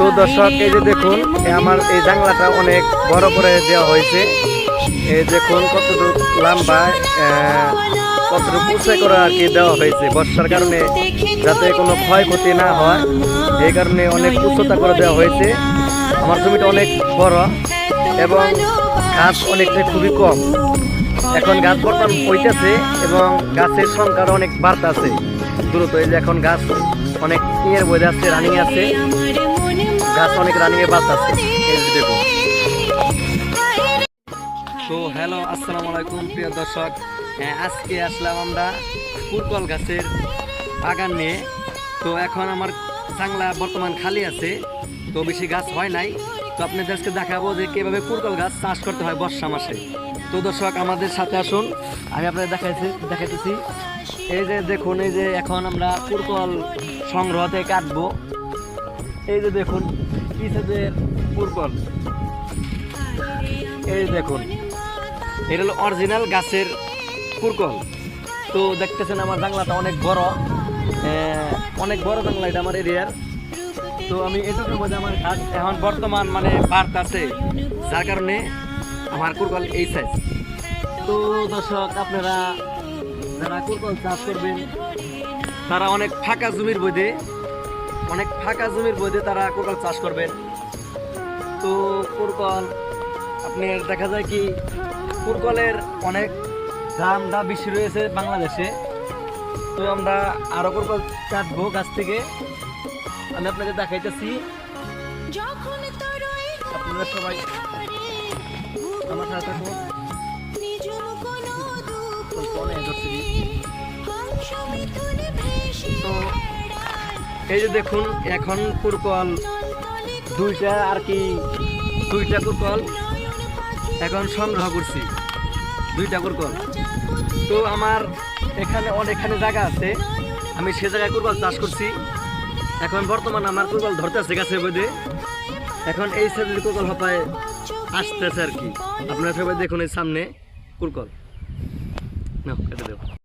তো দর্শক এই যে দেখুন আমার এই জাংলাটা অনেক বড় করে দেওয়া হয়েছে। এই দেখুন কতটুকু লম্বা কতটুকু উঁচা করে আর কি দেওয়া হয়েছে। বর্ষার কারণে যাতে কোনো ক্ষয়ক্ষতি না হয়, এই কারণে অনেক উচ্চতা করে দেওয়া হয়েছে। আমার জমিটা অনেক বড় এবং গাছ অনেকটা খুবই কম। এখন গাছ বর্তমান হইতেছে এবং গাছের সংখ্যা অনেক বাড়তেছে। দ্রুত এই যে এখন গাছ অনেক ইয়ের বই আছে, রানিং আছে। গাছ অনেক রানিং এ বাড়তেছে এই যে দেখুন তো হ্যালো আসসালামু আলাইকুম প্রিয় দর্শক। হ্যাঁ, আজকে আসলাম আমরা পুরকল গাছের বাগান নিয়ে। তো এখন আমার চাংলা বর্তমান খালি আছে তো বেশি গাছ হয় নাই। তো আপনাদের আজকে দেখাবো যে কীভাবে পুরকল গাছ চাষ করতে হয় বর্ষা মাসে। তো দর্শক আমাদের সাথে আসুন। আমি আপনাদের দেখাইছি দেখাইতেছি। এই যে দেখুন এই যে এখন আমরা পুরকল সংগ্রহতে কাটবো। এই যে দেখুন কিসের পুরকল এই দেখুন, এটা হলো অরিজিনাল গাছের কুরকল তো দেখতেছেন আমার জাংলাটা অনেক বড়। অনেক বড় জাংলা এটা আমার এরিয়ার। তো আমি এটুকুর মধ্যে আমার গাছ এখন বর্তমান মানে বার্ত আছে, যার কারণে আমার কুরকল এই সাইজ তো দর্শক, আপনারা যারা কুরকল চাষ করবেন, তারা অনেক ফাঁকা জমির বইতে অনেক ফাঁকা জমির বইতে তারা কুরকল চাষ করবেন তো কুরকল আপনার দেখা যায় কি কুরকলের অনেক দামটা বেশি রয়েছে বাংলাদেশে। তো আমরা আরও কুরকল কাটবো গাছ থেকে। আমি আপনাকে দেখাইতেছি। আপনারা সবাই আমার সাথে থাকুন। এই যে দেখুন, এখন কুরকল দুইটা আর কি, দুইটা কুরকল এখন সংগ্রহ করছি, দুইটা কুরকল তো আমার এখানে অনেকখানি জায়গা আছে, আমি সে জায়গায় কুরকল চাষ করছি। এখন বর্তমান আমার কুরকল ধরতেছে গাছে বোধে। এখন এই সাইডের কুরকল হপায় আসতেছে আর কি। আপনারা সবাই দেখুন এই সামনে কুরকল না কেটে